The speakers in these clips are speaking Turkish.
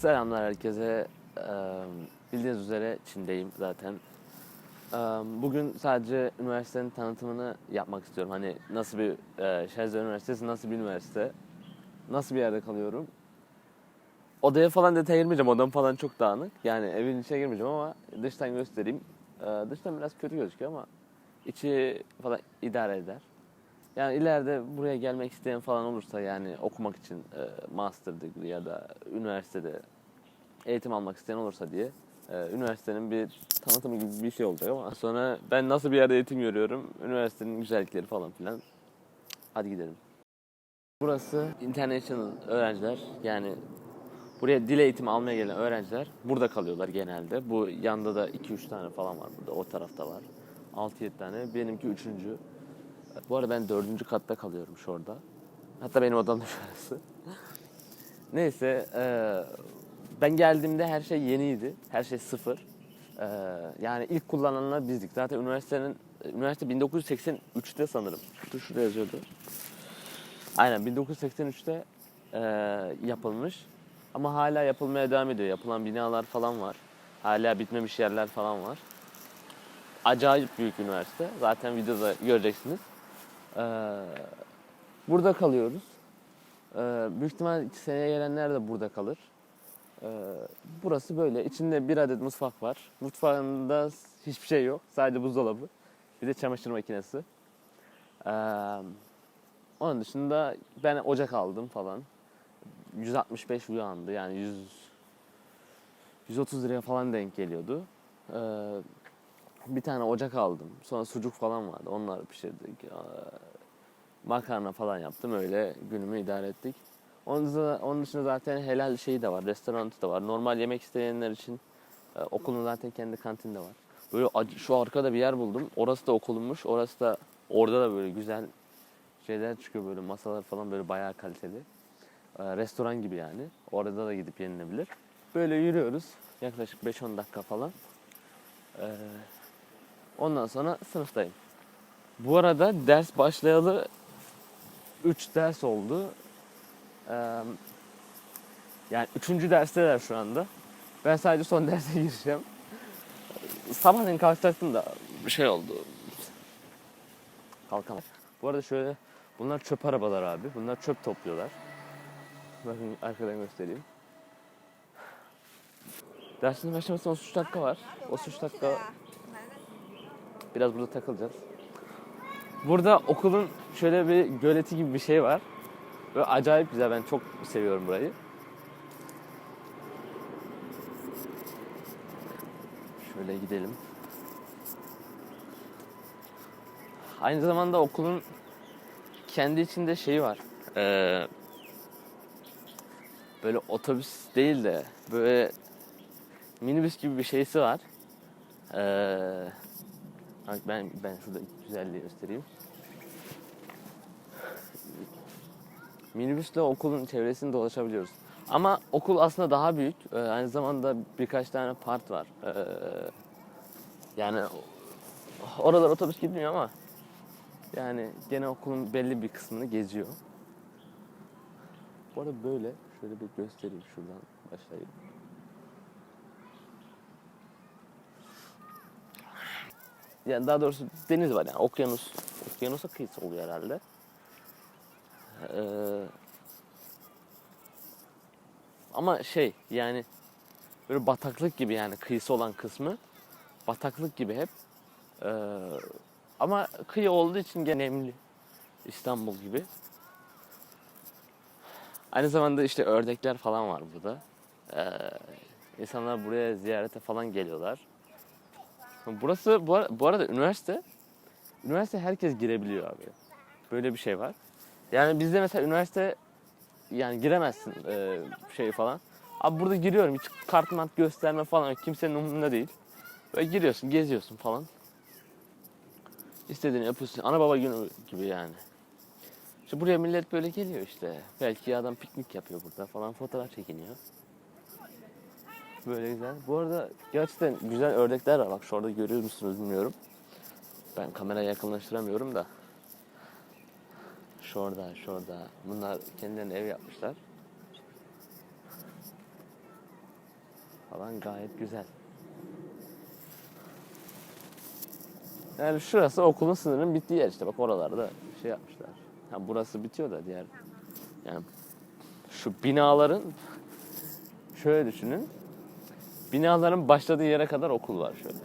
Selamlar herkese. Bildiğiniz üzere Çin'deyim zaten. Bugün sadece üniversitenin tanıtımını yapmak istiyorum. Hani nasıl bir e, Şehzade Üniversitesi nasıl bir üniversite? Nasıl bir yerde kalıyorum? Odaya falan detay girmeyeceğim. Odam falan çok dağınık. Yani evin içine girmeyeceğim ama dıştan göstereyim. Dıştan biraz kötü gözüküyor ama içi falan idare eder. Yani ileride buraya gelmek isteyen falan olursa yani okumak için e, master degree ya da üniversitede eğitim almak isteyen olursa diye e, üniversitenin bir tanıtımı gibi bir şey olacak ama sonra ben nasıl bir yerde eğitim görüyorum, üniversitenin güzellikleri falan filan. Hadi gidelim. Burası international öğrenciler yani buraya dil eğitimi almaya gelen öğrenciler burada kalıyorlar genelde. Bu yanda da 2-3 tane falan var burada, o tarafta var. 6-7 tane, benimki üçüncü. Bu arada ben dördüncü katta kalıyorum şurada. Hatta benim odam da şurası. Neyse, e, ben geldiğimde her şey yeniydi. Her şey sıfır. E, yani ilk kullananlar bizdik. Zaten üniversitenin, üniversite 1983'te sanırım. Dur şurada yazıyordu. Aynen 1983'te e, yapılmış. Ama hala yapılmaya devam ediyor. Yapılan binalar falan var. Hala bitmemiş yerler falan var. Acayip büyük üniversite. Zaten videoda göreceksiniz. Ee, burada kalıyoruz. Ee, büyük ihtimal seneye gelenler de burada kalır. Ee, burası böyle. İçinde bir adet mutfak var. Mutfağında hiçbir şey yok. Sadece buzdolabı. Bir de çamaşır makinesi. Ee, onun dışında ben ocak aldım falan. 165 uyandı. Yani 100 130 liraya falan denk geliyordu. Ee, bir tane ocak aldım. Sonra sucuk falan vardı. Onları pişirdik. Ee, Makarna falan yaptım. Öyle günümü idare ettik. Onun dışında, zaten helal şeyi de var. Restoranı da var. Normal yemek isteyenler için e, okulun zaten kendi kantini de var. Böyle şu arkada bir yer buldum. Orası da okulunmuş. Orası da orada da böyle güzel şeyler çıkıyor böyle masalar falan böyle bayağı kaliteli. Ee, restoran gibi yani. Orada da gidip yenilebilir. Böyle yürüyoruz. Yaklaşık 5-10 dakika falan. Ee, ondan sonra sınıftayım. Bu arada ders başlayalı 3 ders oldu. Ee, yani 3. dersteler şu anda. Ben sadece son derse gireceğim. Sabahleyin kalkacaktım da bir şey oldu. Kalkamam. Bu arada şöyle bunlar çöp arabalar abi. Bunlar çöp topluyorlar. Bakın arkadan göstereyim. Dersin başlamasına 33 dakika var. 33 dakika biraz burada takılacağız. Burada okulun şöyle bir göleti gibi bir şey var. Ve acayip güzel. Ben çok seviyorum burayı. Şöyle gidelim. Aynı zamanda okulun kendi içinde şeyi var. Ee, böyle otobüs değil de böyle minibüs gibi bir şeysi var. Ee, ben ben şurada güzelliği göstereyim. Minibüsle okulun çevresini dolaşabiliyoruz. Ama okul aslında daha büyük. Ee, aynı zamanda birkaç tane part var. Ee, yani oralar otobüs gitmiyor ama yani gene okulun belli bir kısmını geziyor. Bu arada böyle şöyle bir göstereyim şuradan başlayayım. Yani daha doğrusu deniz var yani okyanus. Okyanusa kıyısı oluyor herhalde. Ee, ama şey yani böyle bataklık gibi yani kıyısı olan kısmı bataklık gibi hep. Ee, ama kıyı olduğu için gene nemli. İstanbul gibi. Aynı zamanda işte ördekler falan var burada. Ee, insanlar buraya ziyarete falan geliyorlar. Burası bu, ara- bu arada üniversite. Üniversite herkes girebiliyor abi. Böyle bir şey var. Yani bizde mesela üniversite yani giremezsin e, şey falan. Abi burada giriyorum hiç kart mart gösterme falan kimsenin umurunda değil. Böyle giriyorsun geziyorsun falan. İstediğini yapıyorsun. Ana baba günü gibi yani. İşte buraya millet böyle geliyor işte. Belki adam piknik yapıyor burada falan fotoğraf çekiniyor. Böyle güzel. Bu arada gerçekten güzel ördekler var. Bak şurada görüyor musunuz bilmiyorum. Ben kameraya yakınlaştıramıyorum da. Şurada, şurada. Bunlar kendilerine ev yapmışlar. falan gayet güzel. Yani şurası okulun sınırının bittiği yer işte. Bak oralarda şey yapmışlar. Ha burası bitiyor da diğer. Yani şu binaların şöyle düşünün. Binaların başladığı yere kadar okul var şöyle.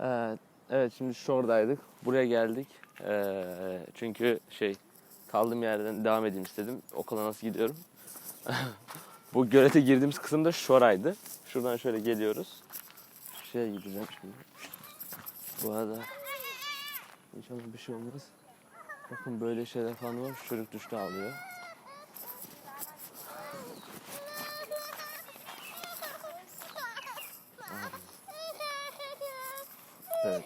Evet, evet şimdi şuradaydık. Buraya geldik. Ee, çünkü şey kaldığım yerden devam edeyim istedim. Okula nasıl gidiyorum? Bu gölete girdiğimiz kısım da şoraydı. Şuradan şöyle geliyoruz. Şuraya gideceğim şimdi. Bu arada inşallah bir şey olmaz. Bakın böyle şeyler falan var. Çocuk düştü ağlıyor. Evet.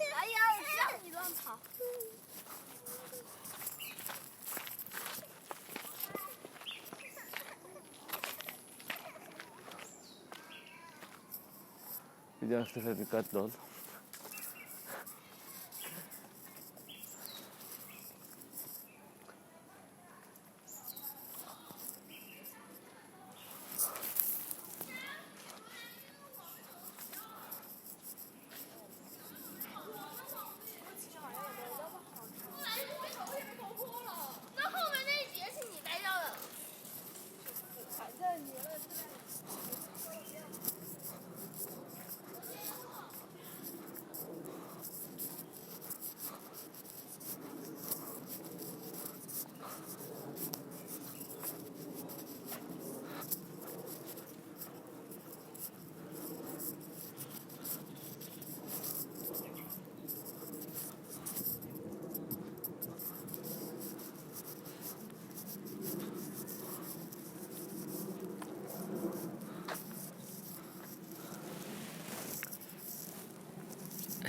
Bir dahaki sefer dikkatli ol.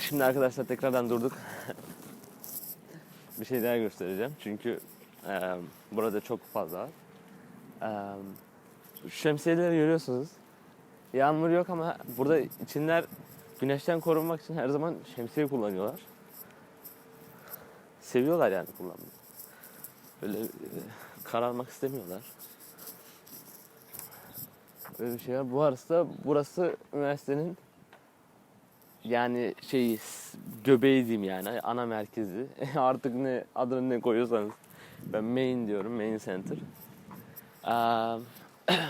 Şimdi arkadaşlar tekrardan durduk. bir şey daha göstereceğim. Çünkü e, burada çok fazla. E, şemsiyeleri görüyorsunuz. Yağmur yok ama burada içinler güneşten korunmak için her zaman şemsiye kullanıyorlar. Seviyorlar yani kullanmayı. Böyle e, kararmak istemiyorlar. Böyle bir şey var. Bu arada burası üniversitenin yani şey göbeği diyeyim yani ana merkezi. Artık ne adını ne koyuyorsanız. Ben main diyorum, main center. Eee,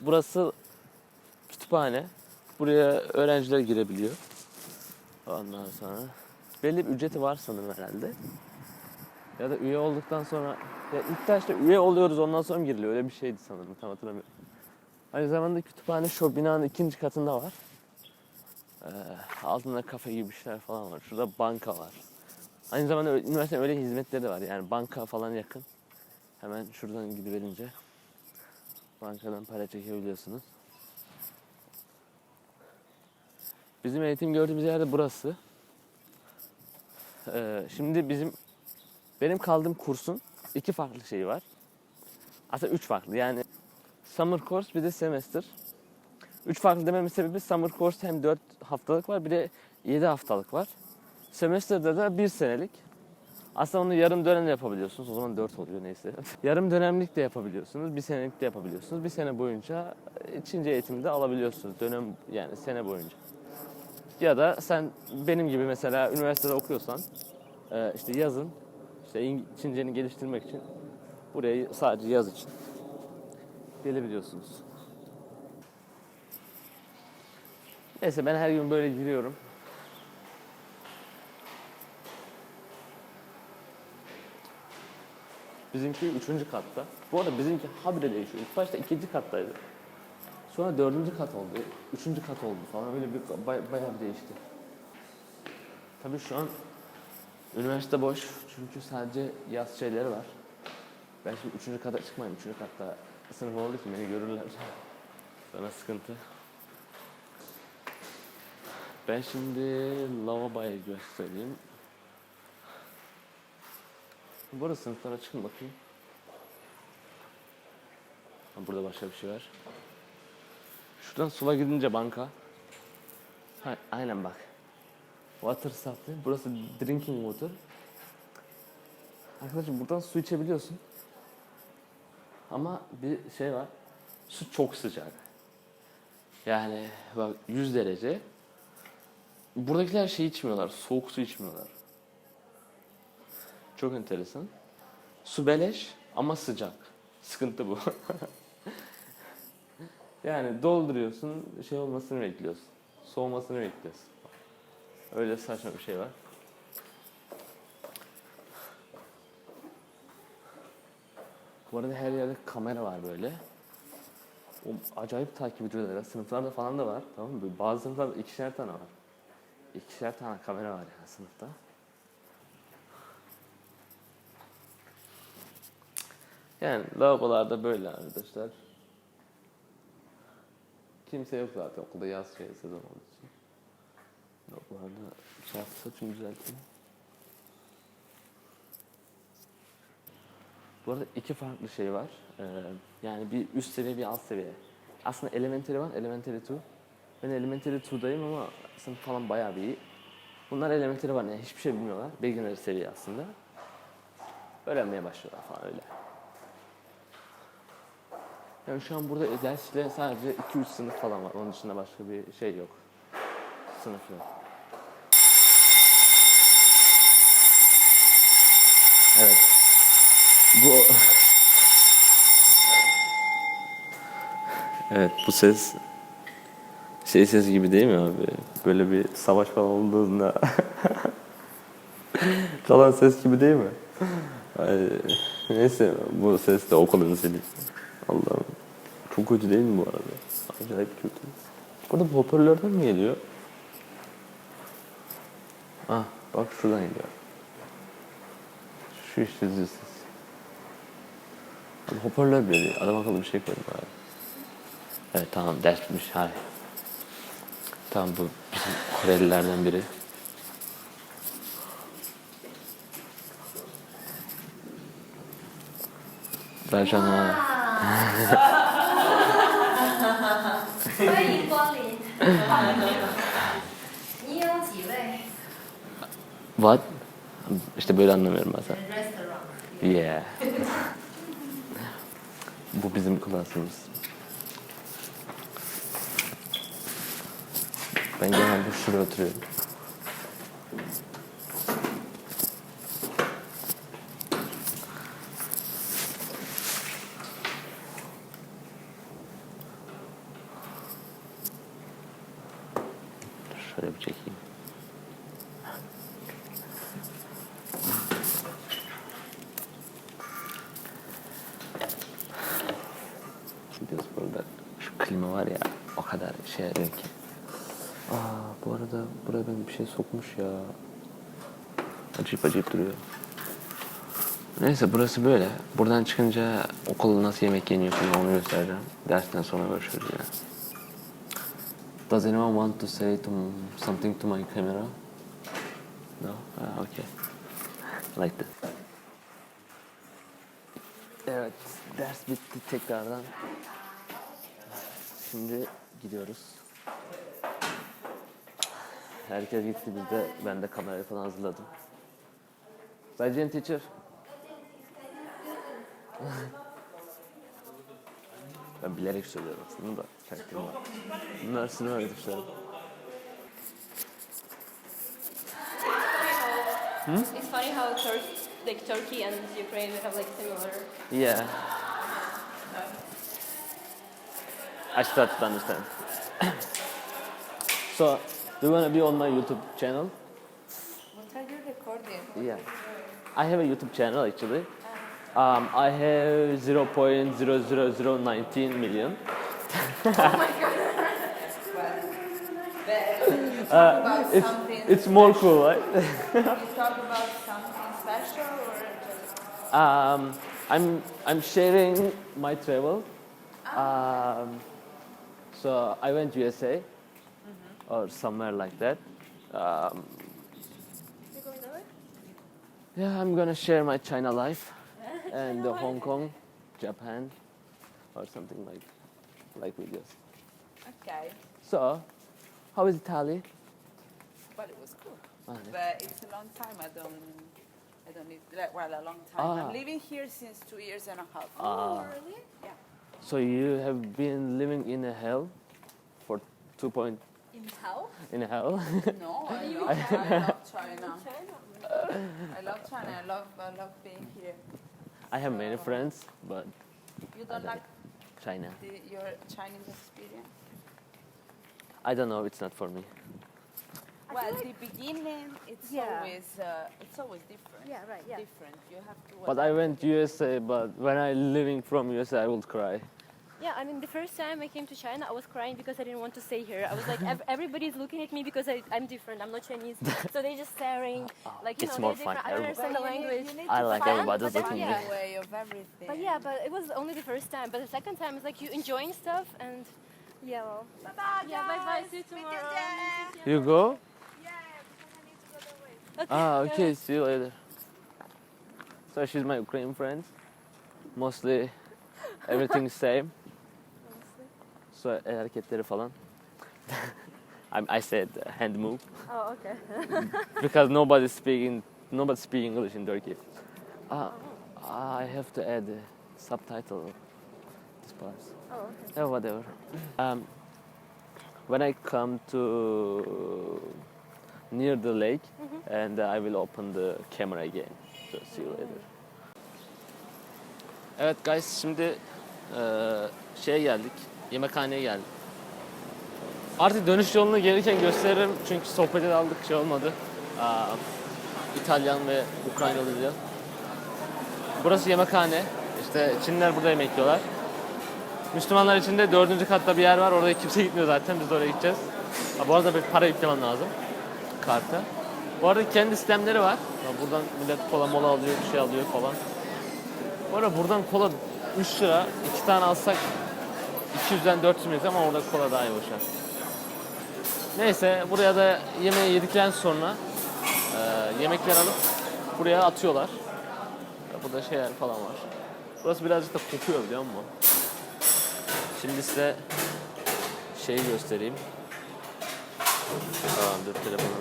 Burası kütüphane. Buraya öğrenciler girebiliyor. Ondan sonra belli bir ücreti var sanırım herhalde. Ya da üye olduktan sonra ya ilk başta üye oluyoruz ondan sonra giriliyor? Öyle bir şeydi sanırım tam hatırlamıyorum. Aynı zamanda kütüphane şu binanın ikinci katında var. Ee, altında kafe gibi şeyler falan var. Şurada banka var. Aynı zamanda üniversitenin öyle hizmetleri de var. Yani banka falan yakın. Hemen şuradan gidiverince bankadan para çekebiliyorsunuz. Bizim eğitim gördüğümüz yer de burası. Ee, şimdi bizim benim kaldığım kursun iki farklı şeyi var. Aslında üç farklı. Yani summer course bir de semester. Üç farklı dememin sebebi summer course hem 4 haftalık var bir de 7 haftalık var. Semester'da da bir senelik. Aslında onu yarım dönem de yapabiliyorsunuz. O zaman 4 oluyor neyse. yarım dönemlik de yapabiliyorsunuz. Bir senelik de yapabiliyorsunuz. Bir sene boyunca Çince eğitimi de alabiliyorsunuz. Dönem yani sene boyunca. Ya da sen benim gibi mesela üniversitede okuyorsan e, işte yazın işte Çinceni geliştirmek için buraya sadece yaz için gelebiliyorsunuz. Neyse ben her gün böyle giriyorum. Bizimki üçüncü katta. Bu arada bizimki habire değişiyor. İlk başta ikinci kattaydı. Sonra dördüncü kat oldu. Üçüncü kat oldu falan. Öyle bir bay- bayağı bir değişti. Tabii şu an üniversite boş. Çünkü sadece yaz şeyleri var. Ben şimdi üçüncü kata çıkmayayım. Üçüncü katta sınıf olduğu için beni görürler. Sana sıkıntı. Ben şimdi lavaboya göstereyim. Burası sınıflara çıkın bakayım. Burada başka bir şey var. Şuradan sola gidince banka. Ha, aynen bak. Water supply. Burası drinking water. Arkadaşlar buradan su içebiliyorsun. Ama bir şey var. Su çok sıcak. Yani bak 100 derece. Buradakiler şey içmiyorlar. Soğuk su içmiyorlar. Çok enteresan. Su beleş ama sıcak. Sıkıntı bu. yani dolduruyorsun, şey olmasını bekliyorsun. Soğumasını bekliyorsun. Öyle saçma bir şey var. Bu arada her yerde kamera var böyle. O acayip takip ediyorlar. Sınıflarda falan da var. Tamam mı? Bazı sınıflarda ikişer tane var. İkişer tane kamera var ya sınıfta. Yani lavabolarda böyle arkadaşlar. Kimse yok zaten okulda yaz şey sezon olduğu için. Lavabolarda yaptı saçımı düzelttim. Bu arada iki farklı şey var. Ee, yani bir üst seviye bir alt seviye. Aslında elementary var, elementary 2. Ben elementary 2'dayım ama sınıf falan bayağı bir iyi. Bunlar elementary var, yani hiçbir şey bilmiyorlar. Beginner seviye aslında. Öğrenmeye başlıyorlar falan öyle. Yani şu an burada dersle sadece 2-3 sınıf falan var. Onun dışında başka bir şey yok. Sınıf yok. Evet. Bu Evet bu ses şey ses gibi değil mi abi? Böyle bir savaş falan olduğunda çalan ses gibi değil mi? Ay, neyse bu ses de okulun zili. Allah'ım. Çok kötü değil mi bu arada? Acayip kötü. Burada bu hoparlörden mi geliyor? Ah bak şuradan geliyor. Şu işte ses. Abi hoparlör bile değil. Adam akıllı bir şey koydum abi. Evet tamam ders bitmiş. Hayır. Tam bu bizim Korelilerden biri. Rajana. What? İşte böyle anlamıyorum bazen. Yeah. bu bizim klasımız. Ben genelde şuraya oturuyorum. Şöyle bir çekeyim. Gidiyoruz burada. Şu klima var ya o kadar şey yarıyor ki. Aa arada buraya ben bir şey sokmuş ya. Acayip acayip duruyor. Neyse burası böyle. Buradan çıkınca okulda nasıl yemek yeniyor şimdi onu göstereceğim. Dersten sonra görüşürüz yine. Does anyone want to say to something to my camera? No? Ah, okay. Like this. Evet, ders bitti tekrardan. Şimdi gidiyoruz. Herkes gitti biz de ben de kamerayı falan hazırladım. Sayın teacher. ben bilerek söylüyorum aslında da çaktırma. Bunlar sınıf arkadaşlarım. It's funny how Tur- like Turkey and Ukraine have like similar. Yeah. I started to understand. so, do you want to be on my YouTube channel? What are you recording? Yeah. I have a YouTube channel actually. Um, I have 0.00019 million. about It's, something it's more cool, right? you talk about something special or just Um, I'm I'm sharing my travel. Um, so I went to USA or somewhere like that. Um, yeah, I'm gonna share my China life and the Hong Kong, Japan, or something like like videos. okay So, how is Italy? but it was cool Ah, but it's a long time I don't I don't need like well a long time. Ah. I'm living here since two years and a half. Ah. really? So you have been living in a hell for two point In hell? in a hell. No, I love, I love China. I love China. I love I love being here. I have many friends, but You don't like China. the, your Chinese experience? I don't know. It's not for me. I Well, feel at like- the beginning, it's Yeah. always uh, it's always different. Yeah, right, yeah. Different. You have to. But I went to USA. But when I living from USA, I would cry. Yeah, I mean, the first time I came to China, I was crying because I didn't want to stay here. I was like, ev- everybody's looking at me because I, I'm different. I'm not Chinese, so they're just staring. Like you It's know, more they're fun. different. I don't understand the language. I like fun, everybody's but looking at me. way of everything. But yeah, but it was only the first time. But the second time, it's like you enjoying stuff and yeah, well. Bye bye. Yeah, bye bye. See you tomorrow. You go? Yeah, because I need to go that way. Okay. Ah, okay. See you later. So she's my Ukrainian friend. Mostly everything same. So el hareketleri falan. I, I said uh, hand move Oh, okay. because nobody speaking nobody speak English in Turkey. Ah, I have to add subtitle. This part. Oh, okay. Yeah, whatever. Um, when I come to near the lake, and I will open the camera again. So see you later. Evet guys, şimdi eee şeye geldik. Yemekhaneye geldik. Artık dönüş yolunu gelirken gösteririm çünkü sohbete daldık şey olmadı. Aa, İtalyan ve Ukraynalı diye. Burası yemekhane. İşte Çinliler burada yemek yiyorlar. Müslümanlar için de dördüncü katta bir yer var. Oraya kimse gitmiyor zaten. Biz de oraya gideceğiz. Ha, bu arada bir para yüklemem lazım. Karta. Bu arada kendi sistemleri var. Ha, buradan millet kola mola alıyor, bir şey alıyor falan. Bu arada buradan kola 3 lira. 2 tane alsak 200'den 400 milyon ama orada kola daha iyi boşver. Neyse buraya da yemeği yedikten sonra e, yemekleri alıp buraya atıyorlar. Burada şeyler falan var. Burası birazcık da kokuyor biliyor musun? Şimdi size şeyi göstereyim. Tamam dur telefonu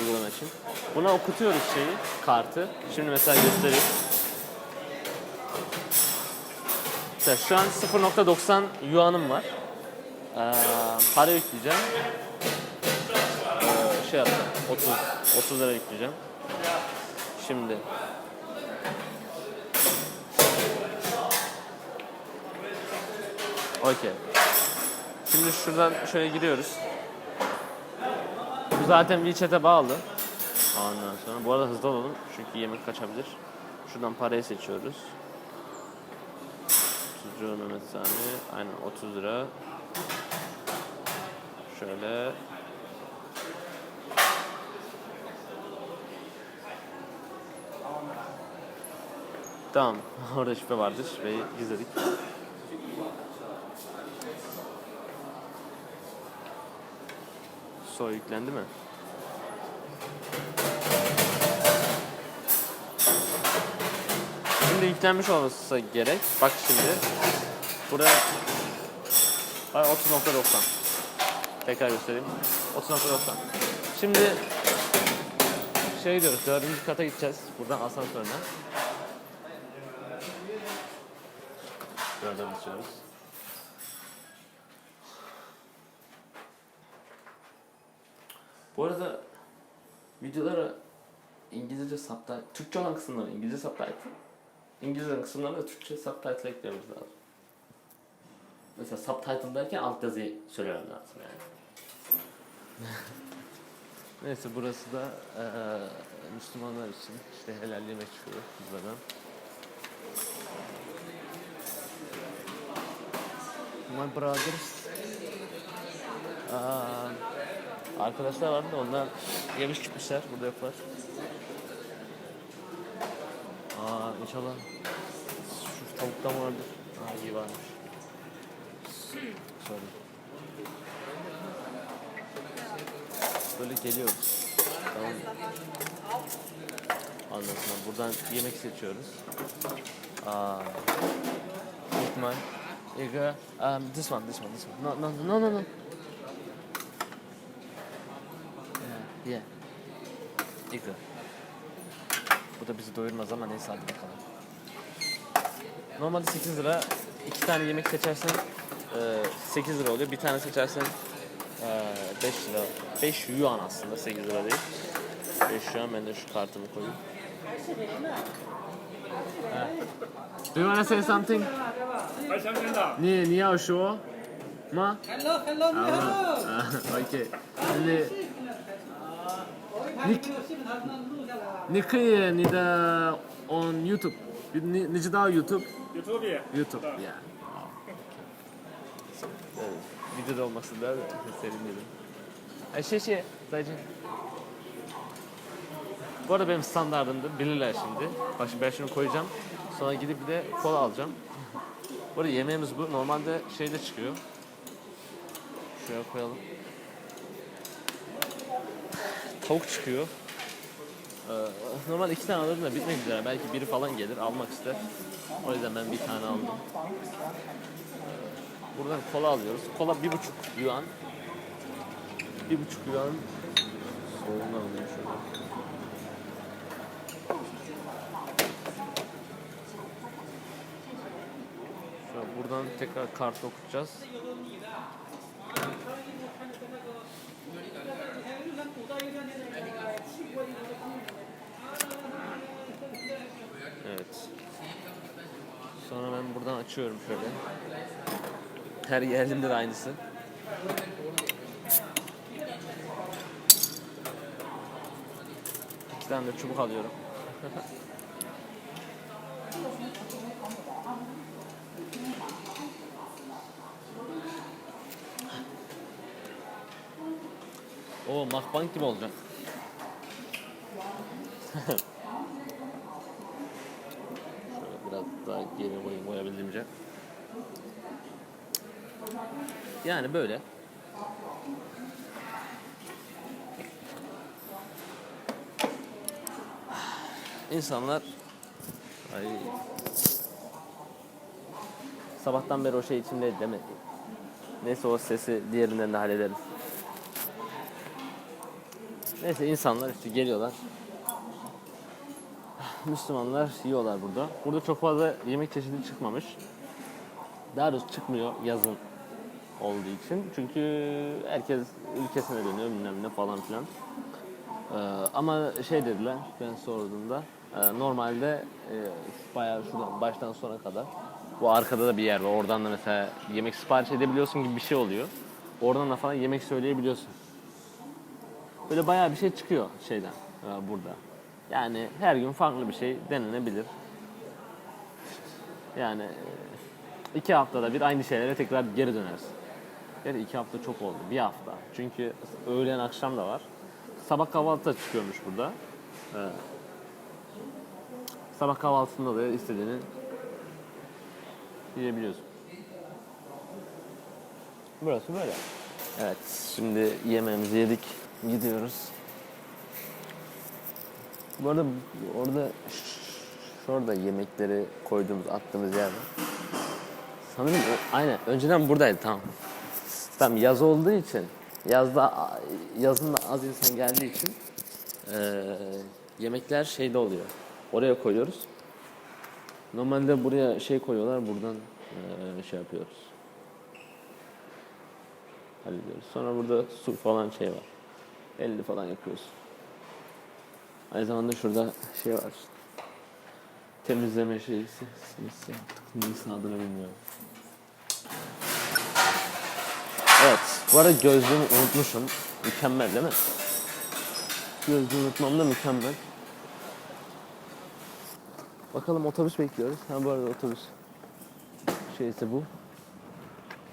uygulama için. Buna okutuyoruz şeyi, kartı. Şimdi mesela göstereyim. Mesela şu an 0.90 yuanım var. Ee, para yükleyeceğim. Ee, şey yapacağım, 30, 30 lira yükleyeceğim. Şimdi Okey. Şimdi şuradan şöyle giriyoruz. Bu zaten WeChat'e bağlı. Ondan sonra bu arada hızlı olalım çünkü yemek kaçabilir. Şuradan parayı seçiyoruz. Tuzcu Mehmet Sami. Aynen 30 lira. Şöyle. Tamam. Orada şüphe vardı. Şüpheyi gizledik. Soy yüklendi mi? Yüklenmiş olması gerek. Bak şimdi. Buraya Ay 30.90. Tekrar göstereyim. 30.90. Şimdi şey diyoruz. Dördüncü kata gideceğiz. Buradan asansörden. Dörde basıyoruz. Bu arada videolara İngilizce subtitle, Türkçe olan kısımları İngilizce subtitle, İngilizce kısımlarına Türkçe subtitle eklememiz lazım. Mesela subtitle derken alt yazıyı söylemem lazım yani. Neyse burası da eee, Müslümanlar için işte helal yemek çıkıyor buradan. My brothers. Aa, arkadaşlar vardı da onlar yemiş gitmişler. Burada yoklar. Aa inşallah şu tavuktan vardır. Aa iyi varmış. Sorry. Böyle geliyoruz. Tamam sonra buradan yemek seçiyoruz. Aa, ihtimal. Ega, um, this one, this one, this one. No, no, no, no, no. Yeah, yeah. Ega da bizi doyurmaz ama neyse hadi bakalım. Normalde 8 lira iki tane yemek seçersen e, 8 lira oluyor. Bir tane seçersen e, 5 lira. 5 yuan aslında 8 lira değil. 5 yuan ben de şu kartımı koyayım. Do you wanna say something? Niye niye aşıyor? Ma? Hello, hello, hello. Ah, ah, okay. Şimdi... Nick, 你你你可以你的 on YouTube，你你知道 YouTube YouTube。 YouTube ya. Evet, videoda olması da sevindim. Ay şey şey, dayıcım. Bu arada benim standartımdı, bilirler şimdi. Bak şimdi ben şunu koyacağım. Sonra gidip bir de kola alacağım. Bu arada yemeğimiz bu. Normalde şeyde çıkıyor. Şuraya koyalım. Tavuk çıkıyor. Ee, normal iki tane alırım da bitmek üzere. Belki biri falan gelir almak ister. O yüzden ben bir tane aldım. Ee, Buradan kola alıyoruz. Kola bir buçuk yuan. Bir buçuk yuan. Soğuğunu alayım şöyle. Şöyle buradan tekrar kart okutacağız. Evet. Sonra ben buradan açıyorum şöyle. Her yerinde de aynısı. İki tane de çubuk alıyorum. Oo makbank gibi olacak. Şöyle biraz daha geri koyayım koyabildiğimce. Yani böyle. İnsanlar ay, sabahtan beri o şey içinde değil mi? Neyse o sesi diğerinden de hallederiz. Neyse insanlar işte geliyorlar. Müslümanlar yiyorlar burada. Burada çok fazla yemek çeşidi çıkmamış. Daha doğrusu çıkmıyor yazın olduğu için. Çünkü herkes ülkesine dönüyor bilmem ne falan filan. Ee, ama şey dediler ben sorduğumda e, normalde e, bayağı şuradan baştan sona kadar bu arkada da bir yer var. Oradan da mesela yemek sipariş edebiliyorsun gibi bir şey oluyor. Oradan da falan yemek söyleyebiliyorsun. Böyle bayağı bir şey çıkıyor şeyden e, burada. Yani her gün farklı bir şey denenebilir. Yani e, iki haftada bir aynı şeylere tekrar geri dönersin. Yani iki hafta çok oldu. Bir hafta. Çünkü öğlen akşam da var. Sabah kahvaltı da çıkıyormuş burada. Ee, sabah kahvaltısında da istediğini yiyebiliyorsun. Burası böyle. Evet, şimdi yemeğimizi yedik. Gidiyoruz. Bu arada orada şurada yemekleri koyduğumuz, attığımız yer var. Sanırım aynen önceden buradaydı tamam. Tam yaz olduğu için yazda yazın da az insan geldiği için eee, yemekler şeyde oluyor. Oraya koyuyoruz. Normalde buraya şey koyuyorlar buradan eee, şey yapıyoruz. Hallediyoruz. Sonra burada su falan şey var. Elli falan yakıyoruz. Aynı zamanda şurada şey var. Temizleme şeysi. Neyse yaptık. Neyse adını bilmiyorum. Evet. Bu arada gözlüğümü unutmuşum. Mükemmel değil mi? Gözlüğümü unutmam da mükemmel. Bakalım otobüs bekliyoruz. Ha bu arada otobüs şeysi bu.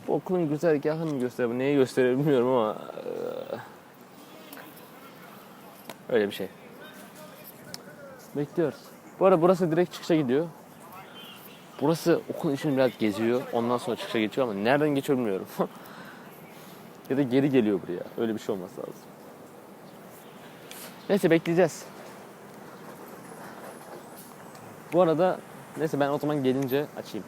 Bu okulun güzergahını mı gösteriyor? Neyi gösteriyor bilmiyorum ama öyle bir şey. Bekliyoruz. Bu arada burası direkt çıkışa gidiyor. Burası okul için biraz geziyor. Ondan sonra çıkışa geçiyor ama nereden geçiyor bilmiyorum. ya da geri geliyor buraya. Öyle bir şey olması lazım. Neyse bekleyeceğiz. Bu arada neyse ben o zaman gelince açayım.